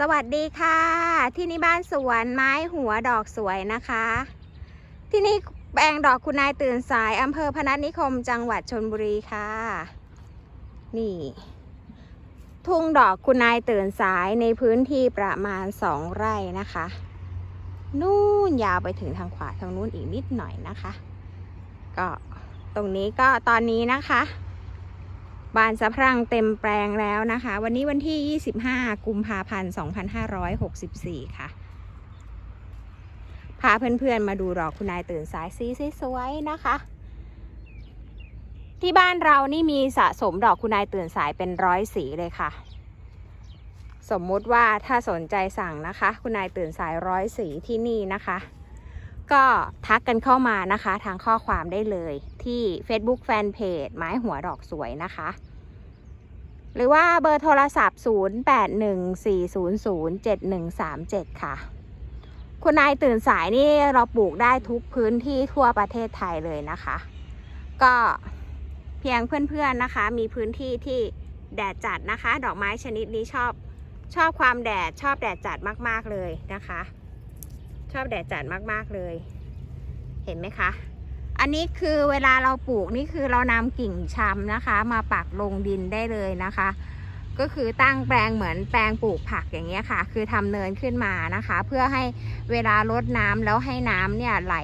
สวัสดีค่ะ ที่นี่บ้านสวนไม้หัวดอกสวยนะคะ ที่นี่แปลงดอกคุณนายตื่นสายอำเภอพนัสนิคมจังหวัดชนบุรีค่ะ นี่ ทุ่งดอกคุณนายตื่นสายในพื้นที่ประมาณสองไร่นะคะ นู่นยาวไปถึงทางขวาทางนู้นอีกนิดหน่อยนะคะ ก็ตรงนี้ก็ตอนนี้นะคะ บานสะพรั่งเต็มแปลงแล้วนะคะ วันนี้วันที่ 25 กุมภาพันธ์ 2564 ค่ะ พาเพื่อนๆมาดูดอกคุณนายตื่นสายสีสวยๆนะคะ ที่บ้านเรานี่มีสะสมดอกคุณนายตื่นสายเป็นร้อยสีเลยค่ะ สมมุติว่าถ้าสนใจสั่งนะคะ คุณนายตื่นสายร้อยสีที่นี่นะคะก็ทักกันเข้ามานะคะ ทางข้อความได้เลยที่ Facebook Fanpage ไม้หัวดอกสวยนะคะ หรือว่าเบอร์โทรศัพท์ 0814007137 ค่ะ คุณนายตื่นสายนี่เราปลูกได้ทุกพื้นที่ทั่วประเทศไทยเลยนะคะ ก็เพียงเพื่อนๆนะคะ มีพื้นที่ที่แดดจัดนะคะ ดอกไม้ชนิดนี้ชอบชอบความแดดชอบแดดจัดมากๆเลยนะคะ ชอบแดดจัดมากๆเลย เห็นไหมคะ อันนี้คือเวลาเราปลูกนี่คือเรานำกิ่งชำนะคะ มาปักลงดินได้เลยนะคะ ก็คือตั้งแปลงเหมือนแปลงปลูกผักอย่างเงี้ยค่ะ คือทำเนินขึ้นมานะคะ เพื่อให้เวลารดน้ำแล้วให้น้ำเนี่ยไหล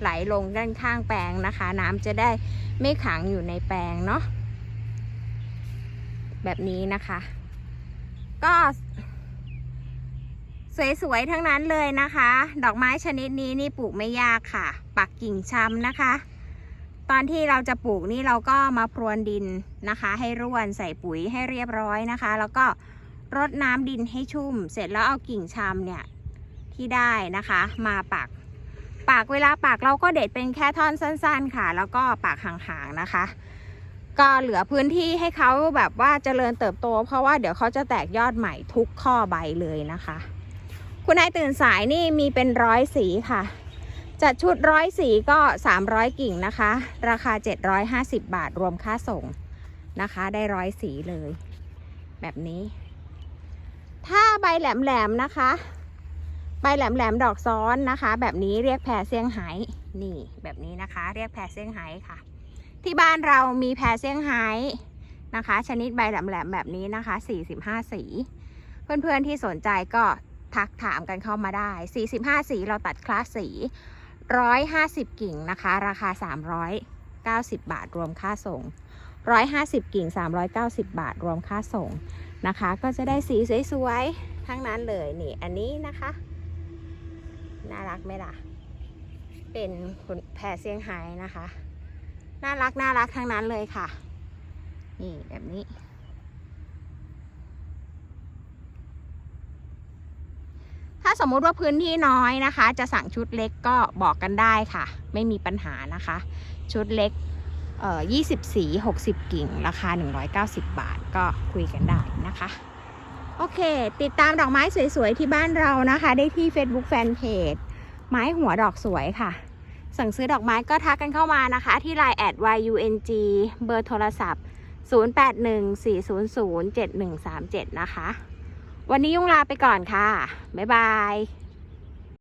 ไหลลงด้านข้างแปลงนะคะ น้ำจะได้ไม่ขังอยู่ในแปลงเนาะแบบนี้นะคะ ก็ สวยๆทั้งนั้นเลยนะคะ ดอกไม้ชนิดนี้นี่ปลูกไม่ยากค่ะ ปักกิ่งช้ำนะคะ ตอนที่เราจะปลูกนี่เราก็มาพรวนดินนะคะ ให้ร่วนใส่ปุ๋ยให้เรียบร้อยนะคะ แล้วก็รดน้ำดินให้ชุ่ม เสร็จแล้วเอากิ่งช้ำเนี่ยที่ได้นะคะ มาปักปักเวลาปักเราก็เด็ดเป็นแค่ท่อนสั้น ๆ ค่ะ แล้วก็ปักห่างๆนะคะ ก็เหลือพื้นที่ให้เขาแบบว่าเจริญเติบโต เพราะว่าเดี๋ยวเขาจะแตกยอดใหม่ทุกข้อใบเลยนะคะ คุณนายตื่นสายนี่มีเป็นร้อยสีค่ะ จัดชุดร้อยสีก็ 300 กิ่งนะคะ ราคา 750 บาทรวมค่าส่งนะคะ ได้ร้อยสีเลย แบบนี้ ถ้าใบแหลมๆนะคะ ใบแหลมๆดอกซ้อนนะคะ แบบนี้เรียกแพรเซี่ยงไฮ้นี่แบบนี้นะคะ เรียกแพรเซี่ยงไฮ้ค่ะ ที่บ้านเรามีแพรเซี่ยงไฮ้นะคะ ชนิดใบแหลมๆแบบนี้นะคะ 45 สี เพื่อนๆที่สนใจก็ ทักถามกันเข้ามาได้ 45 สีเราตัดคลาสสี 150 กิ่งนะคะ ราคา 390 บาทรวมค่าส่ง 150 กิ่ง 390 บาทรวมค่าส่งนะคะ ก็จะได้สีสวยๆ ทั้งนั้นเลยนี่อันนี้นะคะ น่ารักไหมล่ะ เป็นคุณแพรเซี่ยงไฮ้นะคะ น่ารักน่ารักทั้งนั้นเลยค่ะ นี่แบบนี้าสมมุติว่าพื้นที่น้อยนะคะ จะสั่งชุดเล็กก็บอกกันได้ค่ะ ไม่มีปัญหานะคะ ชุดเล็กเอ่อ20สี60 กิ่ง ราคา 190 บาทก็คุยกันได้นะคะ โอเค ติดตามดอกไม้สวยๆ ที่บ้านเรานะคะ ได้ที่ Facebook Fanpage ไม้หัวดอกสวยค่ะ สั่งซื้อดอกไม้ก็ทักกันเข้ามานะคะ ที่ Line แอด YUNG เบอร์โทรศัพท์ 0814007137 นะคะ วันนี้ยุ่งลาไปก่อนค่ะ บ๊ายบาย